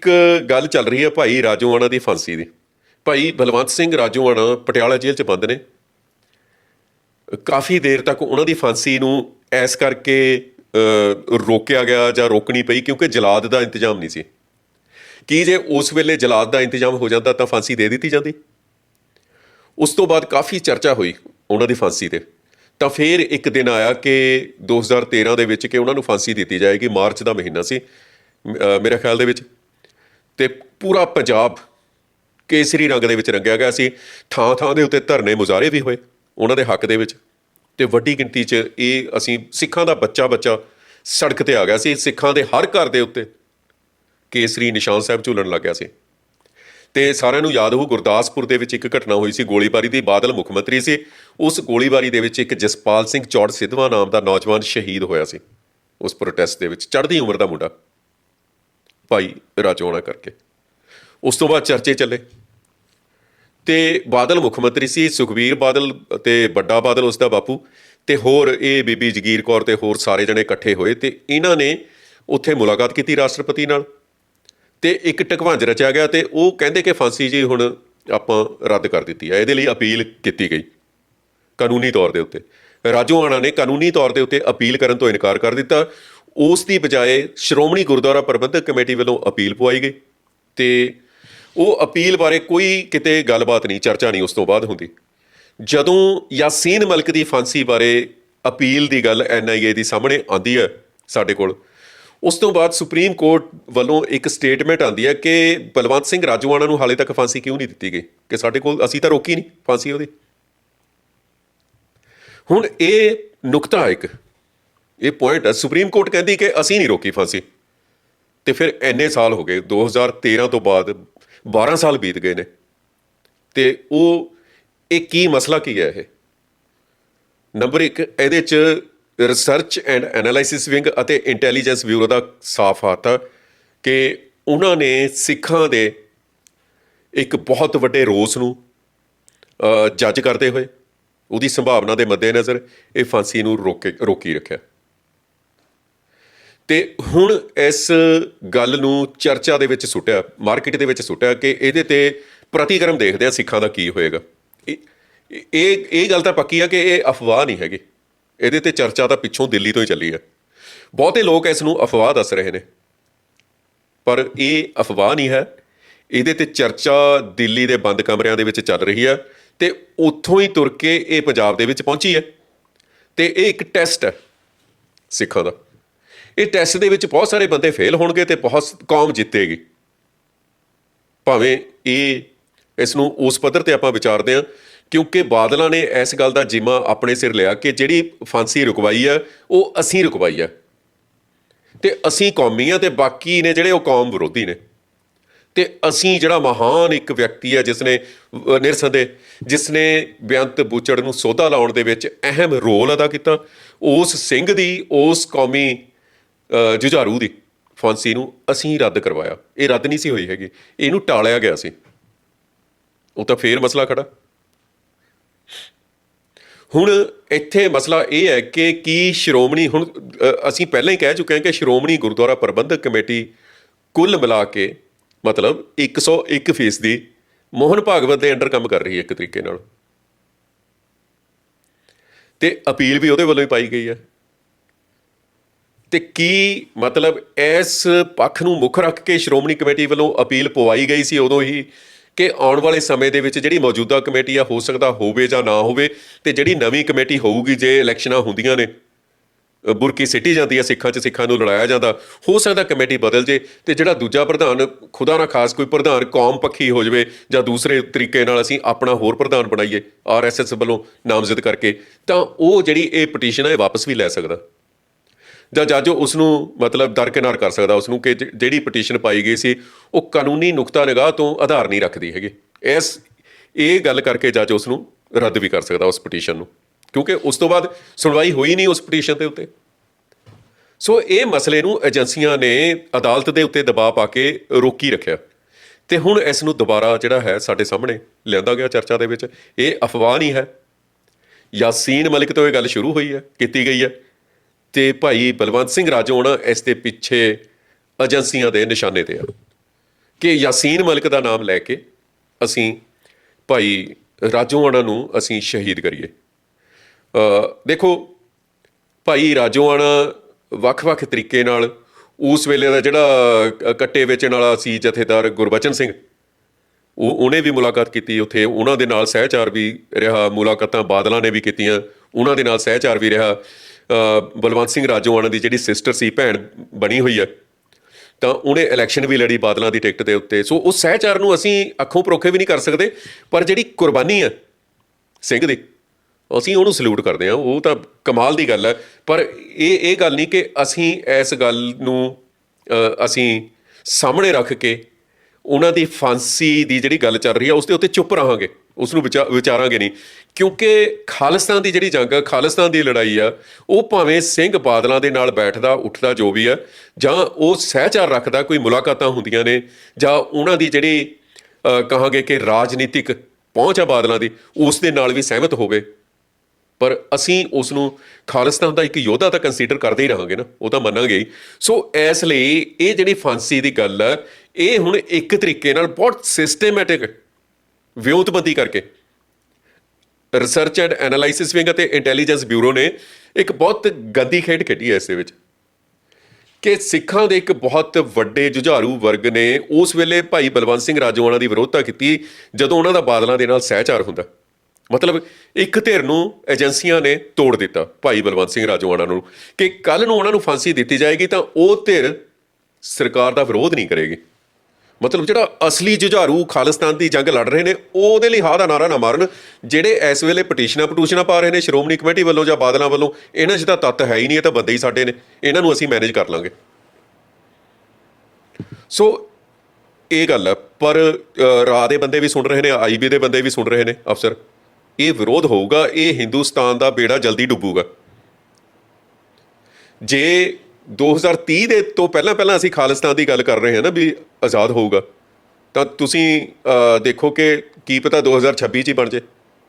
ਇੱਕ ਗੱਲ ਚੱਲ ਰਹੀ ਹੈ ਭਾਈ ਰਾਜੋਆਣਾ ਦੀ ਫਾਂਸੀ ਦੀ। ਭਾਈ ਬਲਵੰਤ ਸਿੰਘ ਰਾਜੋਆਣਾ ਪਟਿਆਲਾ ਜੇਲ੍ਹ 'ਚ ਬੰਦ ਨੇ। ਕਾਫੀ ਦੇਰ ਤੱਕ ਉਹਨਾਂ ਦੀ ਫਾਂਸੀ ਨੂੰ ਐਸ ਕਰਕੇ ਰੋਕਿਆ ਗਿਆ ਜਾਂ ਰੋਕਣੀ ਪਈ ਕਿਉਂਕਿ ਜਲਾਦ ਦਾ ਇੰਤਜ਼ਾਮ ਨਹੀਂ ਸੀ। ਕੀ ਜੇ ਉਸ ਵੇਲੇ ਜਲਾਦ ਦਾ ਇੰਤਜ਼ਾਮ ਹੋ ਜਾਂਦਾ ਤਾਂ ਫਾਂਸੀ ਦੇ ਦਿੱਤੀ ਜਾਂਦੀ? ਉਸ ਤੋਂ ਬਾਅਦ ਕਾਫੀ ਚਰਚਾ ਹੋਈ ਉਹਨਾਂ ਦੀ ਫਾਂਸੀ ਤੇ। ਤਾਂ ਫਿਰ ਇੱਕ ਦਿਨ ਆਇਆ ਕਿ 2013 ਦੇ ਵਿੱਚ ਕਿ ਉਹਨਾਂ ਨੂੰ ਫਾਂਸੀ ਦਿੱਤੀ ਜਾਏਗੀ, ਮਾਰਚ ਦਾ ਮਹੀਨਾ ਸੀ ਮੇਰੇ ਖਿਆਲ ਦੇ ਵਿੱਚ। ਤੇ ਪੂਰਾ ਪੰਜਾਬ ਕੇਸਰੀ ਰੰਗ ਦੇ ਵਿੱਚ ਰੰਗਿਆ ਗਿਆ ਸੀ। ਥਾਂ ਥਾਂ ਦੇ ਉੱਤੇ ਧਰਨੇ ਮੁਜ਼ਾਹਰੇ ਵੀ ਹੋਏ ਉਹਨਾਂ ਦੇ ਹੱਕ ਦੇ ਵਿੱਚ। ਤੇ ਵੱਡੀ ਗਿਣਤੀ 'ਚ ਇਹ ਅਸੀਂ ਸਿੱਖਾਂ ਦਾ ਬੱਚਾ ਬੱਚਾ ਸੜਕ ਤੇ ਆ ਗਿਆ ਸੀ। ਸਿੱਖਾਂ ਦੇ ਹਰ ਘਰ ਦੇ ਉੱਤੇ ਕੇਸਰੀ ਨਿਸ਼ਾਨ ਸਾਹਿਬ ਝੂਲਣ ਲੱਗ ਗਿਆ ਸੀ। ਤੇ ਸਾਰਿਆਂ ਨੂੰ ਯਾਦ ਹੋਊ, ਗੁਰਦਾਸਪੁਰ ਦੇ ਵਿੱਚ ਇੱਕ ਘਟਨਾ ਹੋਈ ਸੀ। ਗੋਲੀਬਾਰੀ ਦੀ ਬਾਦਲ ਮੁੱਖ ਮੰਤਰੀ ਸੀ। ਉਸ ਗੋਲੀਬਾਰੀ ਦੇ ਵਿੱਚ ਇੱਕ ਜਸਪਾਲ ਸਿੰਘ ਚੌੜ ਸਿੱਧਵਾਂ ਨਾਮ ਦਾ ਨੌਜਵਾਨ ਸ਼ਹੀਦ ਹੋਇਆ ਸੀ। ਉਸ ਪ੍ਰੋਟੈਸਟ ਦੇ ਵਿੱਚ ਚੜ੍ਹਦੀ ਉਮਰ ਦਾ ਮੁੰਡਾ। ਭਾਈ ਰਾਜੋਣਾ ਕਰਕੇ। ਉਸ ਤੋਂ ਬਾਅਦ ਚਰਚੇ ਚੱਲੇ। ਤੇ ਬਾਦਲ ਮੁੱਖ ਮੰਤਰੀ ਸੀ ਸੁਖਬੀਰ ਬਾਦਲ ਤੇ ਵੱਡਾ ਬਾਦਲ ਉਸ ਦਾ ਬਾਪੂ ਤੇ ਹੋਰ ਇਹ ਬੀਬੀ ਜਗੀਰ ਕੌਰ ਤੇ ਹੋਰ ਸਾਰੇ ਜਣੇ ਇਕੱਠੇ ਹੋਏ ਤੇ ਇਹਨਾਂ ਨੇ ਉੱਥੇ ਮੁਲਾਕਾਤ ਕੀਤੀ ਰਾਸ਼ਟਰਪਤੀ ਨਾਲ। ਤੇ ਇੱਕ ਟਕਵਾਂਜ ਰਚਿਆ ਗਿਆ ਤੇ ਉਹ ਕਹਿੰਦੇ ਕਿ ਫਾਂਸੀ ਜੀ ਹੁਣ ਆਪਾਂ ਰੱਦ ਕਰ ਦਿੱਤੀ ਹੈ। ਇਹਦੇ ਲਈ ਅਪੀਲ ਕੀਤੀ ਗਈ ਕਾਨੂੰਨੀ ਤੌਰ ਦੇ ਉੱਤੇ। ਰਾਜੋਆਣਾ ਨੇ ਕਾਨੂੰਨੀ ਤੌਰ ਦੇ ਉੱਤੇ ਅਪੀਲ ਕਰਨ ਤੋਂ ਇਨਕਾਰ ਕਰ ਦਿੱਤਾ। ਉਸ ਦੀ ਬਜਾਏ ਸ਼੍ਰੋਮਣੀ ਗੁਰਦੁਆਰਾ ਪ੍ਰਬੰਧਕ ਕਮੇਟੀ ਵੱਲੋਂ ਅਪੀਲ ਪਵਾਈ ਗਈ ਤੇ ਉਹ ਅਪੀਲ ਬਾਰੇ ਕੋਈ ਕਿਤੇ ਗੱਲਬਾਤ ਨਹੀਂ, ਚਰਚਾ ਨਹੀਂ ਉਸ ਤੋਂ ਬਾਅਦ ਹੁੰਦੀ। ਜਦੋਂ ਯਾਸੀਨ ਮਲਕ ਦੀ ਫਾਂਸੀ ਬਾਰੇ ਅਪੀਲ ਦੀ ਗੱਲ ਐਨਆਈਏ ਦੀ ਸਾਹਮਣੇ ਆਉਂਦੀ ਹੈ ਸਾਡੇ ਕੋਲ, ਉਸ ਤੋਂ ਬਾਅਦ ਸੁਪਰੀਮ ਕੋਰਟ ਵੱਲੋਂ ਇੱਕ ਸਟੇਟਮੈਂਟ ਆਂਦੀ ਹੈ ਕਿ ਬਲਵੰਤ ਸਿੰਘ ਰਾਜੋਆਣਾ ਨੂੰ ਹਾਲੇ ਤੱਕ ਫਾਂਸੀ ਕਿਉਂ ਨਹੀਂ ਦਿੱਤੀ ਗਈ? ਕਿ ਸਾਡੇ ਕੋਲ ਅਸੀਂ ਤਾਂ ਰੋਕੀ ਨਹੀਂ ਫਾਂਸੀ ਉਹਦੀ। ਹੁਣ ਇਹ ਨੁਕਤਾ ਇੱਕ। ਇਹ ਪੁਆਇੰਟ ਹੈ ਸੁਪਰੀਮ ਕੋਰਟ ਕਹਿੰਦੀ ਕਿ ਅਸੀਂ ਨਹੀਂ ਰੋਕੀ ਫਾਂਸੀ। ਤੇ ਫਿਰ ਐਨੇ ਸਾਲ ਹੋ ਗਏ 2013 ਤੋਂ ਬਾਅਦ 12 ਸਾਲ ਬੀਤ ਗਏ ਨੇ। ਤੇ ਉਹ, ਇਹ ਕੀ ਮਸਲਾ ਕੀ ਹੈ ਇਹ? ਨੰਬਰ 1 ਇਹਦੇ ਚ ਰਿਸਰਚ ਐਂਡ ਐਨਾਲਿਸਿਸ ਵਿੰਗ ਅਤੇ ਇੰਟੈਲੀਜੈਂਸ ਬਿਊਰੋ ਦਾ ਸਾਫ਼ ਹੱਥ ਆ ਕਿ ਉਹਨਾਂ ਨੇ ਸਿੱਖਾਂ ਦੇ ਇੱਕ ਬਹੁਤ ਵੱਡੇ ਰੋਸ ਨੂੰ ਜੱਜ ਕਰਦੇ ਹੋਏ, ਉਹਦੀ ਸੰਭਾਵਨਾ ਦੇ ਮੱਦੇਨਜ਼ਰ ਇਹ ਫਾਂਸੀ ਨੂੰ ਰੋਕੇ, ਰੋਕੀ ਰੱਖਿਆ। ਤੇ ਹੁਣ ਇਸ ਗੱਲ ਨੂੰ ਚਰਚਾ ਦੇ ਵਿੱਚ ਸੁੱਟਿਆ, ਮਾਰਕੀਟ ਦੇ ਵਿੱਚ ਸੁੱਟਿਆ ਕਿ ਇਹਦੇ ਤੇ ਪ੍ਰਤੀਕਰਮ ਦੇਖਦੇ ਆ ਸਿੱਖਾਂ ਦਾ ਕੀ ਹੋਏਗਾ। ਇਹ ਇਹ ਇਹ ਗੱਲ ਤਾਂ ਪੱਕੀ ਆ ਕਿ ਇਹ ਅਫਵਾਹ ਨਹੀਂ ਹੈਗੀ। ਇਹਦੇ ਤੇ ਚਰਚਾ ਤਾਂ ਪਿੱਛੋਂ ਦਿੱਲੀ ਤੋਂ ਹੀ ਚੱਲੀ ਆ। ਬਹੁਤੇ ਲੋਕ ਇਸ ਨੂੰ ਅਫਵਾਹ ਦੱਸ ਰਹੇ ਨੇ। ਪਰ ਇਹ ਅਫਵਾਹ ਨਹੀਂ ਹੈ। ਇਹਦੇ ਤੇ ਚਰਚਾ ਦਿੱਲੀ ਦੇ ਬੰਦ ਕਮਰਿਆਂ ਦੇ ਵਿੱਚ ਚੱਲ ਰਹੀ ਹੈ ਤੇ ਉੱਥੋਂ ਹੀ ਤੁਰ ਕੇ ਇਹ ਪੰਜਾਬ ਦੇ ਵਿੱਚ ਪਹੁੰਚੀ ਹੈ। ਤੇ ਇਹ ਇੱਕ ਟੈਸਟ ਹੈ ਸਿੱਖਾਂ ਦਾ। ਇਹ ਟੈਸਟ ਦੇ ਵਿੱਚ ਬਹੁਤ ਸਾਰੇ ਬੰਦੇ ਫੇਲ ਹੋਣਗੇ ਤੇ ਬਹੁਤ ਕੌਮ ਜਿੱਤੇਗੀ। ਭਾਵੇਂ ਇਹ ਇਸ ਨੂੰ ਉਸ ਪੱਧਰ ਤੇ ਆਪਾਂ ਵਿਚਾਰਦੇ ਹਾਂ, ਕਿਉਂਕਿ ਬਾਦਲਾਂ ਨੇ ਇਸ ਗੱਲ ਦਾ ਜਿੰਮਾ ਆਪਣੇ ਸਿਰ ਲਿਆ ਕਿ ਜਿਹੜੀ ਫਾਂਸੀ ਰੁਕਵਾਈ ਆ, ਉਹ ਅਸੀਂ ਰੁਕਵਾਈ ਆ। ਤੇ ਅਸੀਂ ਕੌਮੀ ਆ ਤੇ ਬਾਕੀ ਨੇ ਜਿਹੜੇ ਉਹ ਕੌਮ ਵਿਰੋਧੀ ਨੇ। ਤੇ ਅਸੀਂ ਜਿਹੜਾ ਮਹਾਨ ਇੱਕ ਵਿਅਕਤੀ ਹੈ ਜਿਸ ਨੇ ਨਿਰਸੰਦੇ ਜਿਸ ਨੇ ਬੇਅੰਤ ਬੂਚੜ ਨੂੰ ਸੋਧਾ ਲਾਉਣ ਦੇ ਵਿੱਚ ਅਹਿਮ ਰੋਲ ਅਦਾ ਕੀਤਾ, ਉਸ ਸਿੰਘ ਦੀ, ਉਸ ਕੌਮੀ ਜੁਝਾਰੂ ਦੀ ਫਾਂਸੀ ਨੂੰ ਅਸੀਂ ਰੱਦ ਕਰਵਾਇਆ। ਇਹ ਰੱਦ ਨਹੀਂ ਸੀ ਹੋਈ ਹੈਗੀ। ਇਹਨੂੰ ਟਾਲਿਆ ਗਿਆ ਸੀ। ਉਹ ਤਾਂ ਫੇਰ ਮਸਲਾ ਖੜਾ। ਹੁਣ ਇੱਥੇ ਮਸਲਾ ਇਹ ਹੈ ਕਿ ਕੀ ਸ਼੍ਰੋਮਣੀ ਹੁਣ ਅਸੀਂ ਪਹਿਲਾਂ ਹੀ ਕਹਿ ਚੁੱਕੇ ਹਾਂ ਕਿ ਸ਼੍ਰੋਮਣੀ ਗੁਰਦੁਆਰਾ ਪ੍ਰਬੰਧਕ ਕਮੇਟੀ ਕੁੱਲ ਮਿਲਾ ਕੇ ਮਤਲਬ 101 ਫੀਸਦੀ ਮੋਹਨ ਭਾਗਵਤ ਦੇ ਅੰਡਰ ਕੰਮ ਕਰ ਰਹੀ ਹੈ ਇੱਕ ਤਰੀਕੇ ਨਾਲ। ਤੇ ਅਪੀਲ ਵੀ ਉਹਦੇ ਵੱਲੋਂ ਹੀ ਪਾਈ ਗਈ ਹੈ। ਤੇ ਕੀ ਮਤਲਬ ਇਸ ਪੱਖ ਨੂੰ ਮੁੱਖ ਰੱਖ ਕੇ ਸ਼੍ਰੋਮਣੀ ਕਮੇਟੀ ਵੱਲੋਂ ਅਪੀਲ ਪਵਾਈ ਗਈ ਸੀ ਉਦੋਂ ਹੀ ਕਿ ਆਉਣ ਵਾਲੇ ਸਮੇਂ ਦੇ ਵਿੱਚ ਜਿਹੜੀ ਮੌਜੂਦਾ ਕਮੇਟੀ ਆ, ਹੋ ਸਕਦਾ ਹੋਵੇ ਜਾਂ ਨਾ ਹੋਵੇ ਤੇ ਜਿਹੜੀ ਨਵੀਂ ਕਮੇਟੀ ਹੋਊਗੀ, ਜੇ ਇਲੈਕਸ਼ਨਾਂ ਹੁੰਦੀਆਂ ਨੇ ਬੁਰਕੀ ਸਿੱਟੀ ਜਾਂਦੀ ਹੈ ਸਿੱਖਾਂ 'ਚ ਸਿੱਖਾਂ ਨੂੰ ਲੜਾਇਆ ਜਾਂਦਾ, ਹੋ ਸਕਦਾ ਕਮੇਟੀ ਬਦਲ ਜੇ ਤੇ ਜਿਹੜਾ ਦੂਜਾ ਪ੍ਰਧਾਨ, ਖੁਦਾ ਨਾ ਖਾਸ ਕੋਈ ਪ੍ਰਧਾਨ ਕੌਮ ਪੱਖੀ ਹੋ ਜਾਵੇ ਜਾਂ ਦੂਸਰੇ ਤਰੀਕੇ ਨਾਲ ਅਸੀਂ ਆਪਣਾ ਹੋਰ ਪ੍ਰਧਾਨ ਬਣਾਈਏ ਆਰਐਸਐਸ ਵੱਲੋਂ ਨਾਮਜ਼ਦ ਕਰਕੇ, ਤਾਂ ਉਹ ਜਿਹੜੀ ਇਹ ਪਟੀਸ਼ਨ ਹੈ ਇਹ ਵਾਪਸ ਵੀ ਲੈ ਸਕਦਾ। ਜਾਂ ਜੱਜ ਉਸ ਨੂੰ ਮਤਲਬ ਦਰਕਿਨਾਰ ਕਰ ਸਕਦਾ ਉਸ ਨੂੰ ਕਿ ਜਿਹੜੀ ਪਟੀਸ਼ਨ ਪਾਈ ਗਈ ਸੀ, ਉਹ ਕਾਨੂੰਨੀ ਨੁਕਤਾ ਨਿਗਾਹ ਤੋਂ ਆਧਾਰ ਨਹੀਂ ਰੱਖਦੀ ਹੈਗੀ। ਇਸ, ਇਹ ਗੱਲ ਕਰਕੇ ਜੱਜ ਉਸ ਨੂੰ ਰੱਦ ਵੀ ਕਰ ਸਕਦਾ ਉਸ ਪਟੀਸ਼ਨ ਨੂੰ। ਕਿਉਂਕਿ ਉਸ ਤੋਂ ਬਾਅਦ ਸੁਣਵਾਈ ਹੋਈ ਨਹੀਂ ਉਸ ਪਟੀਸ਼ਨ ਦੇ ਉੱਤੇ। ਸੋ ਇਹ ਮਸਲੇ ਨੂੰ ਏਜੰਸੀਆਂ ਨੇ ਅਦਾਲਤ ਦੇ ਉੱਤੇ ਦਬਾਅ ਪਾ ਕੇ ਰੋਕੀ ਰੱਖਿਆ। ਤੇ ਹੁਣ ਇਸ ਨੂੰ ਦੁਬਾਰਾ ਜਿਹੜਾ ਹੈ ਸਾਡੇ ਸਾਹਮਣੇ ਲਿਆਂਦਾ ਗਿਆ ਚਰਚਾ ਦੇ ਵਿੱਚ, ਇਹ ਅਫਵਾਹ ਨਹੀਂ ਹੈ। ਯਾਸੀਨ ਮਲਿਕ ਤੋਂ ਇਹ ਗੱਲ ਸ਼ੁਰੂ ਹੋਈ ਹੈ, ਕੀਤੀ ਗਈ ਹੈ। ਤੇ ਭਾਈ ਬਲਵੰਤ ਸਿੰਘ ਰਾਜੋਆਣਾ ਇਸ ਦੇ ਪਿੱਛੇ ਏਜੰਸੀਆਂ ਦੇ ਨਿਸ਼ਾਨੇ ਤੇ ਆ। ਕਿ ਯਾਸੀਨ ਮਲਕ ਦਾ ਨਾਮ ਲੈ ਕੇ ਅਸੀਂ ਭਾਈ ਰਾਜੋਆਣਾ ਨੂੰ ਅਸੀਂ ਸ਼ਹੀਦ ਕਰੀਏ। ਦੇਖੋ, ਭਾਈ ਰਾਜੋਆਣਾ ਵੱਖ-ਵੱਖ ਤਰੀਕੇ ਨਾਲ ਉਸ ਵੇਲੇ ਦਾ ਜਿਹੜਾ ਕੱਟੇ ਵੇਚਣ ਵਾਲਾ ਸੀ ਜਥੇਦਾਰ ਗੁਰਬਚਨ ਸਿੰਘ, ਉਹ, ਉਹਨੇ ਵੀ ਮੁਲਾਕਾਤ ਕੀਤੀ ਉੱਥੇ। ਉਹਨਾਂ ਦੇ ਨਾਲ ਸਹਿਚਾਰ ਵੀ ਰਿਹਾ, ਮੁਲਾਕਾਤਾਂ ਬਾਦਲਾਂ ਨੇ ਵੀ ਕੀਤੀਆਂ, ਉਹਨਾਂ ਦੇ ਨਾਲ ਸਹਿਚਾਰ ਵੀ ਰਿਹਾ। ਬਲਵੰਤ ਸਿੰਘ ਰਾਜੋਆਣਾ ਦੀ ਜਿਹੜੀ ਸਿਸਟਰ ਸੀ, ਭੈਣ ਬਣੀ ਹੋਈ ਹੈ, ਤਾਂ ਉਹਨੇ ਇਲੈਕਸ਼ਨ ਵੀ ਲੜੀ ਬਾਦਲਾਂ ਦੀ ਟਿਕਟ ਦੇ ਉੱਤੇ। ਸੋ ਉਹ ਸਹਿਚਾਰ ਨੂੰ ਅਸੀਂ ਅੱਖੋਂ ਪਰੋਖੇ ਵੀ ਨਹੀਂ ਕਰ ਸਕਦੇ, ਪਰ ਜਿਹੜੀ ਕੁਰਬਾਨੀ ਹੈ ਸਿੰਘ ਦੀ, ਅਸੀਂ ਉਹਨੂੰ ਸਲੂਟ ਕਰਦੇ ਹਾਂ। ਉਹ ਤਾਂ ਕਮਾਲ ਦੀ ਗੱਲ ਹੈ। ਪਰ ਇਹ ਇਹ ਗੱਲ ਨਹੀਂ ਕਿ ਅਸੀਂ ਇਸ ਗੱਲ ਨੂੰ ਅਸੀਂ ਸਾਹਮਣੇ ਰੱਖ ਕੇ ਉਹਨਾਂ ਦੀ ਫਾਂਸੀ ਦੀ ਜਿਹੜੀ ਗੱਲ ਚੱਲ ਰਹੀ ਹੈ, ਉਸ ਦੇ ਉੱਤੇ ਚੁੱਪ ਰਹਾਂਗੇ। ਉਸ ਨੂੰ ਵਿਚਾਰਾਂਗੇ ਨਹੀਂ। ਕਿਉਂਕਿ ਖਾਲਿਸਤਾਨ ਦੀ ਜਿਹੜੀ ਜੰਗ ਆ, ਖਾਲਿਸਤਾਨ ਦੀ ਲੜਾਈ ਆ, ਉਹ ਭਾਵੇਂ ਸਿੰਘ ਬਾਦਲਾਂ ਦੇ ਨਾਲ ਬੈਠਦਾ, ਉੱਠਦਾ, ਜੋ ਵੀ ਆ, ਜਾਂ ਉਹ ਸਹਿਚਾਰ ਰੱਖਦਾ, ਕੋਈ ਮੁਲਾਕਾਤਾਂ ਹੁੰਦੀਆਂ ਨੇ, ਜਾਂ ਉਹਨਾਂ ਦੀ ਜਿਹੜੀ ਕਹਾਂਗੇ ਕਿ ਰਾਜਨੀਤਿਕ ਪਹੁੰਚ ਆ ਬਾਦਲਾਂ ਦੀ, ਉਸ ਦੇ ਨਾਲ ਵੀ ਸਹਿਮਤ ਹੋਵੇ। ਪਰ ਅਸੀਂ ਉਸ ਨੂੰ ਖਾਲਿਸਤਾਨ ਦਾ ਇੱਕ ਯੋਧਾ ਤਾਂ ਕੰਸੀਡਰ ਕਰਦੇ ਹੀ ਰਹਾਂਗੇ ਨਾ, ਉਹ ਤਾਂ ਮੰਨਾਂਗੇ ਹੀ। ਸੋ ਇਸ ਲਈ ਇਹ ਜਿਹੜੀ ਫਾਂਸੀ ਦੀ ਗੱਲ ਹੈ ਇਹ ਹੁਣ ਇੱਕ ਤਰੀਕੇ ਨਾਲ ਬਹੁਤ ਸਿਸਟਮੈਟਿਕ ਵਿਉਂਤਬੰਦੀ ਕਰਕੇ। ਰਿਸਰਚ ਐਂਡ ਐਨਾਲਾਈਸਿਸ ਵਿੰਗ ਅਤੇ ਇੰਟੈਲੀਜੈਂਸ ਬਿਊਰੋ ਨੇ ਇੱਕ ਬਹੁਤ ਗੰਦੀ ਖੇਡ ਖੇਡੀ ਹੈ ਇਸ ਦੇ ਵਿੱਚ। ਕਿ ਸਿੱਖਾਂ ਦੇ ਇੱਕ ਬਹੁਤ ਵੱਡੇ ਜੁਝਾਰੂ ਵਰਗ ਨੇ ਉਸ ਵੇਲੇ ਭਾਈ ਬਲਵੰਤ ਸਿੰਘ ਰਾਜੋਆਣਾ ਦੀ ਵਿਰੋਧਤਾ ਕੀਤੀ ਜਦੋਂ ਉਹਨਾਂ ਦਾ ਬਾਦਲਾਂ ਦੇ ਨਾਲ ਸਹਿਚਾਰ ਹੁੰਦਾ। ਮਤਲਬ ਇੱਕ ਧਿਰ ਨੂੰ ਏਜੰਸੀਆਂ ਨੇ ਤੋੜ ਦਿੱਤਾ ਭਾਈ ਬਲਵੰਤ ਸਿੰਘ ਰਾਜੋਆਣਾ ਨੂੰ। ਕਿ ਕੱਲ ਨੂੰ ਉਹਨਾਂ ਨੂੰ ਫਾਂਸੀ ਦਿੱਤੀ ਜਾਏਗੀ ਤਾਂ ਉਹ ਧਿਰ ਸਰਕਾਰ ਦਾ ਵਿਰੋਧ ਨਹੀਂ ਕਰੇਗੀ। ਮਤਲਬ ਜਿਹੜਾ ਅਸਲੀ ਜੁਝਾਰੂ ਖਾਲਿਸਤਾਨ ਦੀ ਜੰਗ ਲੜ ਰਹੇ ਨੇ ਉਹਦੇ ਲਈ ਹਾਂ ਦਾ ਨਾਰਾ ਨਾ ਮਾਰਨ ਜਿਹੜੇ ਇਸ ਵੇਲੇ ਪਟੀਸ਼ਨਾਂ ਪਟੂਸ਼ਨਾਂ ਪਾ ਰਹੇ ਨੇ ਸ਼੍ਰੋਮਣੀ ਕਮੇਟੀ ਵੱਲੋਂ ਜਾਂ ਬਾਦਲਾਂ ਵੱਲੋਂ ਇਹਨਾਂ 'ਚ ਤਾਂ ਤੱਤ ਹੈ ਹੀ ਨਹੀਂ ਇਹ ਤਾਂ ਬੰਦੇ ਹੀ ਸਾਡੇ ਨੇ ਇਹਨਾਂ ਨੂੰ ਅਸੀਂ ਮੈਨੇਜ ਕਰ ਲਾਂਗੇ। ਸੋ ਇਹ ਗੱਲ ਹੈ ਪਰ ਅ, ਰਾਹ ਦੇ ਬੰਦੇ ਵੀ ਸੁਣ ਰਹੇ ਨੇ ਆਈਬੀ ਦੇ ਬੰਦੇ ਵੀ ਸੁਣ ਰਹੇ ਨੇ ਅਫਸਰ। ਇਹ ਵਿਰੋਧ ਹੋਊਗਾ ਇਹ ਹਿੰਦੁਸਤਾਨ ਦਾ ਬੇੜਾ ਜਲਦੀ ਡੁੱਬੂਗਾ। ਜੇ 2030 ਦੇ ਤੋਂ ਪਹਿਲਾਂ ਪਹਿਲਾਂ ਅਸੀਂ ਖਾਲਿਸਤਾਨ ਦੀ ਗੱਲ ਕਰ ਰਹੇ ਹਾਂ ਨਾ ਵੀ ਆਜ਼ਾਦ ਹੋਊਗਾ। ਤਾਂ ਤੁਸੀਂ ਦੇਖੋ ਕਿ ਕੀ ਪਤਾ 2026 ਚ ਹੀ ਬਣ ਜੇ।